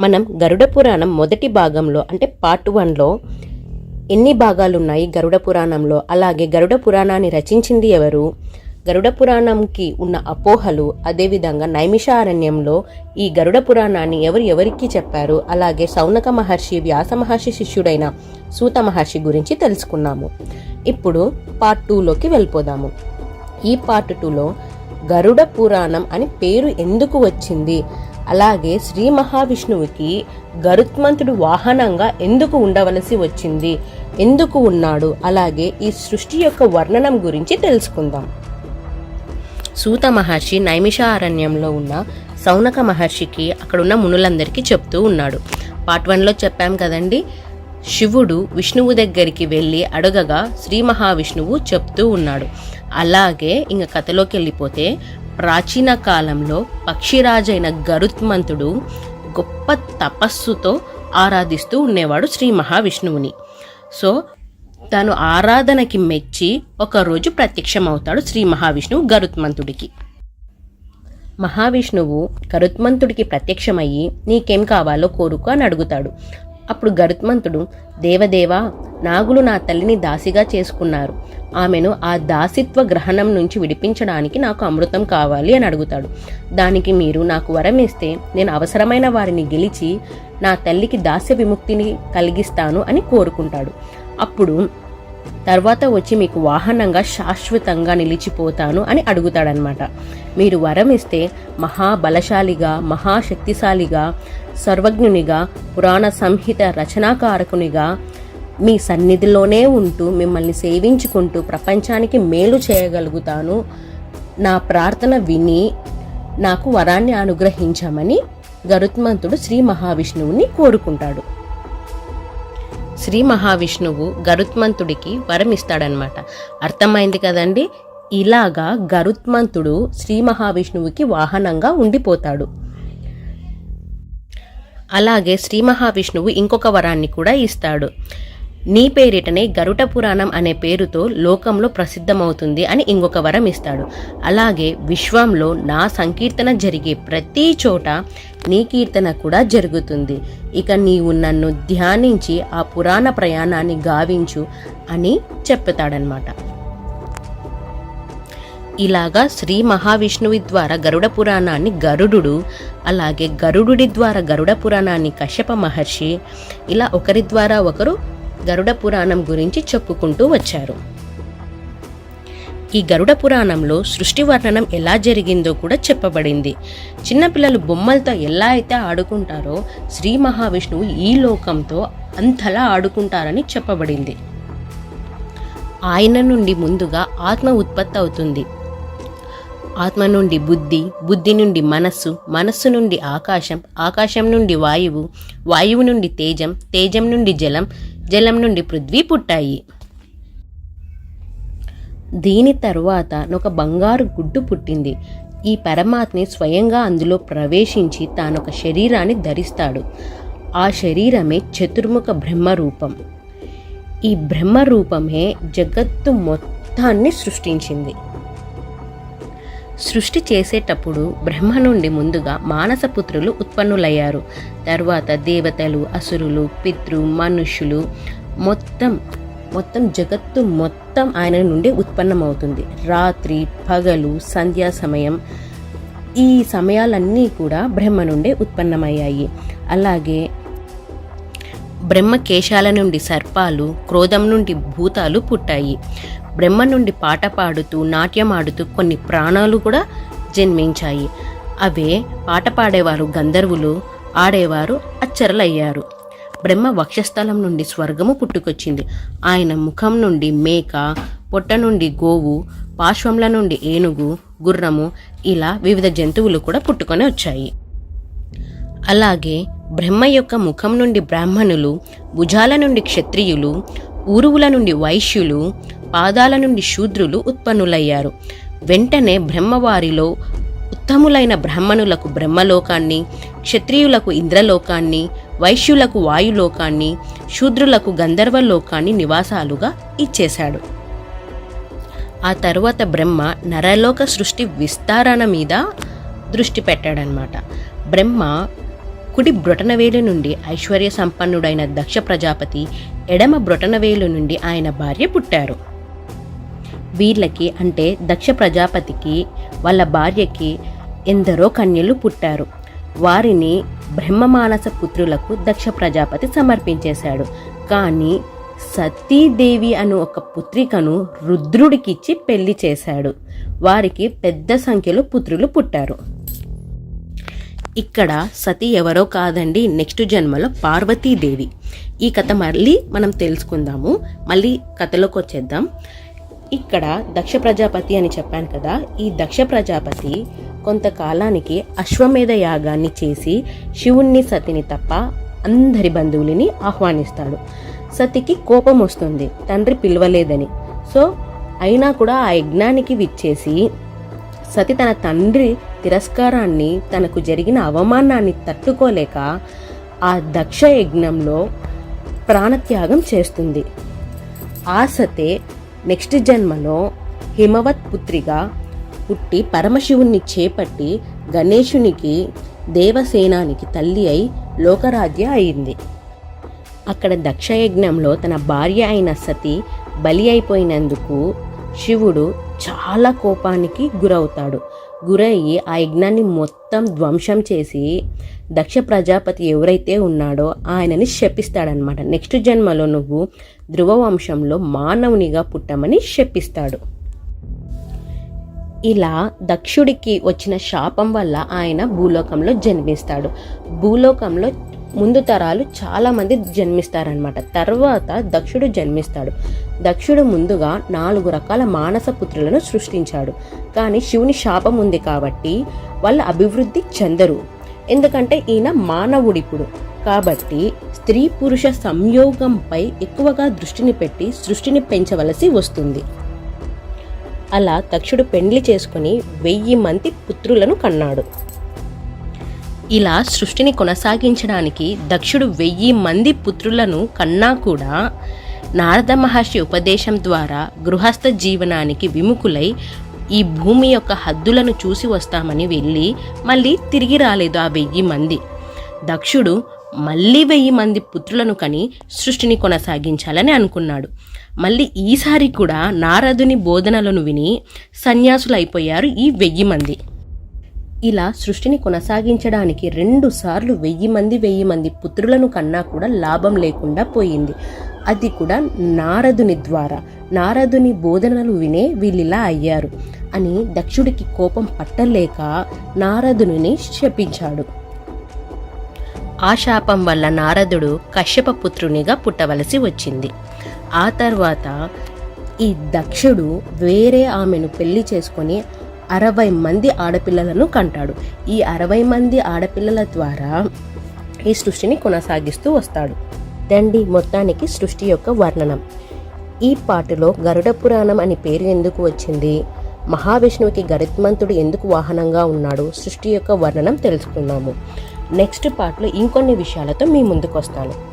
మనం గరుడ పురాణం మొదటి భాగంలో అంటే పార్ట్ వన్లో ఎన్ని భాగాలు ఉన్నాయి గరుడ పురాణంలో? అలాగే గరుడ పురాణాన్ని రచించింది ఎవరు? గరుడ పురాణంకి ఉన్న అపోహలు అదేవిధంగా నైమిషారణ్యంలో ఈ గరుడ పురాణాన్ని ఎవరు ఎవరికి చెప్పారు? అలాగే సౌనక మహర్షి వ్యాస మహర్షి శిష్యుడైన సూత మహర్షి గురించి తెలుసుకున్నాము. ఇప్పుడు పార్ట్ టూలోకి వెళ్ళిపోదాము. ఈ పార్ట్ టూలో గరుడ పురాణం అని పేరు ఎందుకు వచ్చింది? అలాగే శ్రీ మహావిష్ణువుకి గరుత్మంతుడు వాహనంగా ఎందుకు ఉండవలసి వచ్చింది? ఎందుకు ఉన్నాడు? అలాగే ఈ సృష్టి యొక్క వర్ణనం గురించి తెలుసుకుందాం. సూత మహర్షి నైమిషారణ్యంలో ఉన్న సౌనక మహర్షికి అక్కడున్న మునులందరికీ చెప్తూ ఉన్నాడు. పార్ట్ వన్లో చెప్పాం కదండి? శివుడు విష్ణువు దగ్గరికి వెళ్ళి అడగగా శ్రీ మహావిష్ణువు చెప్తూ ఉన్నాడు. అలాగే ఇంక కథలోకి వెళ్ళిపోతే ప్రాచీన కాలంలో పక్షిరాజైన గరుత్మంతుడు గొప్ప తపస్సుతో ఆరాధిస్తూ ఉండేవాడు శ్రీ మహావిష్ణువుని. సో తను ఆరాధనకి మెచ్చి ఒకరోజు ప్రత్యక్షమవుతాడు శ్రీ మహావిష్ణువు గరుత్మంతుడికి. మహావిష్ణువు గరుత్మంతుడికి ప్రత్యక్షమయ్యి నీకేం కావాలో కోరుకు అని అడుగుతాడు. అప్పుడు గరుత్మంతుడు దేవదేవా నాగులు నా తల్లిని దాసిగా చేసుకున్నారు. ఆమెను ఆ దాసిత్వ గ్రహణం నుంచి విడిపించడానికి నాకు అమృతం కావాలి అని అడుగుతాడు. దానికి మీరు నాకు వరం ఇస్తే నేను అవసరమైన వారిని గెలిచి నా తల్లికి దాస్య విముక్తిని కలిగిస్తాను అని కోరుకుంటాడు. అప్పుడు తర్వాత వచ్చి మీకు వాహనంగా శాశ్వతంగా నిలిచిపోతాను అని అడుగుతాడనమాట మీరు వరం ఇస్తే మహాబలశాలిగా మహాశక్తిశాలిగా సర్వజ్ఞునిగా పురాణ సంహిత రచనాకారకునిగా మీ సన్నిధిలోనే ఉంటూ మిమ్మల్ని సేవించుకుంటూ ప్రపంచానికి మేలు చేయగలుగుతాను. నా ప్రార్థన విని నాకు వరాన్ని అనుగ్రహించమని గరుత్మంతుడు శ్రీ మహావిష్ణువుని కోరుకుంటాడు. శ్రీ మహావిష్ణువు గరుత్మంతుడికి వరం ఇస్తాడనమాట అర్థమైంది కదండి? ఇలాగా గరుత్మంతుడు శ్రీ మహావిష్ణువుకి వాహనంగా ఉండిపోతాడు. అలాగే శ్రీ మహావిష్ణువు ఇంకొక వరాన్ని కూడా ఇస్తాడు. నీ పేరిటనే గరుట పురాణం అనే పేరుతో లోకంలో ప్రసిద్ధమవుతుంది అని ఇంకొక వరం ఇస్తాడు. అలాగే విశ్వంలో నా సంకీర్తన జరిగే ప్రతి చోట నీ కీర్తన కూడా జరుగుతుంది. ఇక నీవు నన్ను ధ్యానించి ఆ పురాణ ప్రయాణాన్ని గావించు అని చెప్తాడనమాట ఇలాగా శ్రీ మహావిష్ణువి ద్వారా గరుడ పురాణాన్ని గరుడు అలాగే గరుడుడి ద్వారా గరుడ పురాణాన్ని కశ్యప మహర్షి ఇలా ఒకరి ద్వారా ఒకరు గరుడ పురాణం గురించి చెప్పుకుంటూ వచ్చారు. ఈ గరుడ పురాణంలో సృష్టి వర్ణనం ఎలా జరిగిందో కూడా చెప్పబడింది. చిన్నపిల్లలు బొమ్మలతో ఎలా అయితే ఆడుకుంటారో శ్రీ మహావిష్ణువు ఈ లోకంతో అంతలా ఆడుకుంటారని చెప్పబడింది. ఆయన నుండి ముందుగా ఆత్మ ఉత్పత్తి అవుతుంది. ఆత్మ నుండి బుద్ధి బుద్ధి నుండి మనస్సు మనస్సు నుండి ఆకాశం ఆకాశం నుండి వాయువు వాయువు నుండి తేజం తేజం నుండి జలం జలం నుండి పృథ్వీ పుట్టాయి. దీని తరువాత ఒక బంగారు గుడ్డు పుట్టింది. ఈ పరమాత్ని స్వయంగా అందులో ప్రవేశించి తానొక శరీరాన్ని ధరిస్తాడు. ఆ శరీరమే చతుర్ముఖ బ్రహ్మరూపం. ఈ బ్రహ్మరూపమే జగత్తు మొత్తాన్ని సృష్టించింది. సృష్టి చేసేటప్పుడు బ్రహ్మ నుండి ముందుగా మానసపుత్రులు ఉత్పన్నులయ్యారు. తర్వాత దేవతలు అసురులు పితృ మనుష్యులు మొత్తం మొత్తం జగత్తు మొత్తం ఆయన నుండి ఉత్పన్నమవుతుంది. రాత్రి పగలు సంధ్యా సమయం ఈ సమయాలన్నీ కూడా బ్రహ్మ నుండే ఉత్పన్నమయ్యాయి. అలాగే బ్రహ్మ కేశాల నుండి సర్పాలు క్రోధం నుండి భూతాలు పుట్టాయి. బ్రహ్మ నుండి పాట పాడుతూ నాట్యమాడుతూ కొన్ని ప్రాణాలు కూడా జన్మించాయి. అవే పాట పాడేవారు గంధర్వులు ఆడేవారు అచ్చరలయ్యారు. బ్రహ్మ వక్షస్థలం నుండి స్వర్గము పుట్టుకొచ్చింది. ఆయన ముఖం నుండి మేక పొట్ట నుండి గోవు పార్శ్వంల నుండి ఏనుగు గుర్రము ఇలా వివిధ జంతువులు కూడా పుట్టుకొని వచ్చాయి. అలాగే బ్రహ్మ యొక్క ముఖం నుండి బ్రాహ్మణులు భుజాల నుండి క్షత్రియులు ఊరువుల నుండి వైశ్యులు పాదాల నుండి శూద్రులు ఉత్పన్నులయ్యారు. వెంటనే బ్రహ్మవారిలో ఉత్తములైన బ్రాహ్మణులకు బ్రహ్మలోకాన్ని క్షత్రియులకు ఇంద్రలోకాన్ని వైశ్యులకు వాయులోకాన్ని శూద్రులకు గంధర్వలోకాన్ని నివాసాలుగా ఇచ్చేశాడు. ఆ తరువాత బ్రహ్మ నరలోక సృష్టి విస్తారణ మీద దృష్టి పెట్టాడనమాట బ్రహ్మ కుడి బ్రొటనవేలు నుండి ఐశ్వర్య సంపన్నుడైన దక్ష ప్రజాపతి ఎడమ బ్రొటనవేలు నుండి ఆయన భార్య పుట్టారు. వీళ్ళకి అంటే దక్ష ప్రజాపతికి వాళ్ళ భార్యకి ఎందరో కన్యలు పుట్టారు. వారిని బ్రహ్మమానస పుత్రులకు దక్ష ప్రజాపతి సమర్పించేశాడు. కానీ సతీదేవి అను ఒక పుత్రికను రుద్రుడికిచ్చి పెళ్ళి చేశాడు. వారికి పెద్ద సంఖ్యలో పుత్రులు పుట్టారు. ఇక్కడ సతి ఎవరో కాదండి నెక్స్ట్ జన్మలో పార్వతీదేవి. ఈ కథ మళ్ళీ మనం తెలుసుకుందాము. మళ్ళీ కథలోకి వచ్చేద్దాం ఇక్కడ దక్ష ప్రజాపతి అని చెప్పాను కదా ఈ దక్ష ప్రజాపతి కొంతకాలానికి అశ్వమేధ యాగాన్ని చేసి శివుణ్ణి సతిని తప్ప అందరి బంధువులని ఆహ్వానిస్తాడు. సతికి కోపం వస్తుంది తండ్రి పిలవలేదని. సో అయినా కూడా ఆ యజ్ఞానికి విచ్చేసి సతి తన తండ్రి తిరస్కారాన్ని తనకు జరిగిన అవమానాన్ని తట్టుకోలేక ఆ దక్ష యజ్ఞంలో ప్రాణత్యాగం చేస్తుంది. ఆ సతే నెక్స్ట్ జన్మలో హిమవత్ పుత్రిగా పుట్టి పరమశివుణ్ణి చేపట్టి గణేశునికి దేవసేనానికి తల్లి అయి లోకరాజ్య అయింది. అక్కడ దక్షయజ్ఞంలో తన భార్య అయిన సతి బలి అయిపోయినందుకు శివుడు చాలా కోపానికి గురవుతాడు. గురయ్యి ఆ యజ్ఞాన్ని మొత్తం ధ్వంసం చేసి దక్ష ప్రజాపతి ఎవరైతే ఉన్నాడో ఆయనని శపిస్తాడనమాట నెక్స్ట్ జన్మలో నువ్వు ధ్రువ వంశంలో మానవునిగా పుట్టమని శపిస్తాడు. ఇలా దక్షుడికి వచ్చిన శాపం వల్ల ఆయన భూలోకంలో జన్మిస్తాడు. భూలోకంలో ముందు తరాలు చాలామంది జన్మిస్తారనమాట తర్వాత దక్షుడు జన్మిస్తాడు. దక్షుడు ముందుగా నాలుగు రకాల మానస పుత్రులను సృష్టించాడు. కానీ శివుని శాపం ఉంది కాబట్టి వాళ్ళ అభివృద్ధి చెందరు. ఎందుకంటే ఈయన మానవుడిప్పుడు. కాబట్టి స్త్రీ పురుష సంయోగంపై ఎక్కువగా దృష్టిని పెట్టి సృష్టిని పెంచవలసి వస్తుంది. అలా దక్షుడు పెండ్లి చేసుకుని వెయ్యి మంది పుత్రులను కన్నాడు. ఇలా సృష్టిని కొనసాగించడానికి దక్షుడు వెయ్యి మంది పుత్రులను కన్నా కూడా నారద మహర్షి ఉపదేశం ద్వారా గృహస్థ జీవనానికి విముఖులై ఈ భూమి యొక్క హద్దులను చూసి వస్తామని వెళ్ళి మళ్ళీ తిరిగి రాలేదు ఆ వెయ్యి మంది. దక్షుడు మళ్ళీ వెయ్యి మంది పుత్రులను కని సృష్టిని కొనసాగించాలని అనుకున్నాడు. మళ్ళీ ఈసారి కూడా నారదుని బోధనలను విని సన్యాసులైపోయారు ఈ వెయ్యి మంది. ఇలా సృష్టిని కొనసాగించడానికి రెండుసార్లు వెయ్యి మంది వెయ్యి మంది పుత్రులను కన్నా కూడా లాభం లేకుండా పోయింది. అది కూడా నారదుని ద్వారా. నారదుని బోధనలు వినే వీళ్ళిలా అయ్యారు అని దక్షుడికి కోపం పట్టలేక నారదుని శపించాడు. ఆ శాపం వల్ల నారదుడు కశ్యప పుత్రునిగా పుట్టవలసి వచ్చింది. ఆ తర్వాత ఈ దక్షుడు వేరే ఆమెను పెళ్ళి చేసుకొని అరవై మంది ఆడపిల్లలను కంటాడు. ఈ అరవై మంది ఆడపిల్లల ద్వారా ఈ సృష్టిని కొనసాగిస్తూ వస్తాడు. దండి మొత్తానికి సృష్టి యొక్క వర్ణనం. ఈ పాటలో గరుడ పురాణం అని పేరు ఎందుకు వచ్చింది? మహావిష్ణువుకి గరుత్మంతుడు ఎందుకు వాహనంగా ఉన్నాడు? సృష్టి యొక్క వర్ణనం తెలుసుకున్నాము నెక్స్ట్ పార్ట్లో ఇంకొన్ని విషయాలతో మీ ముందుకు వస్తాను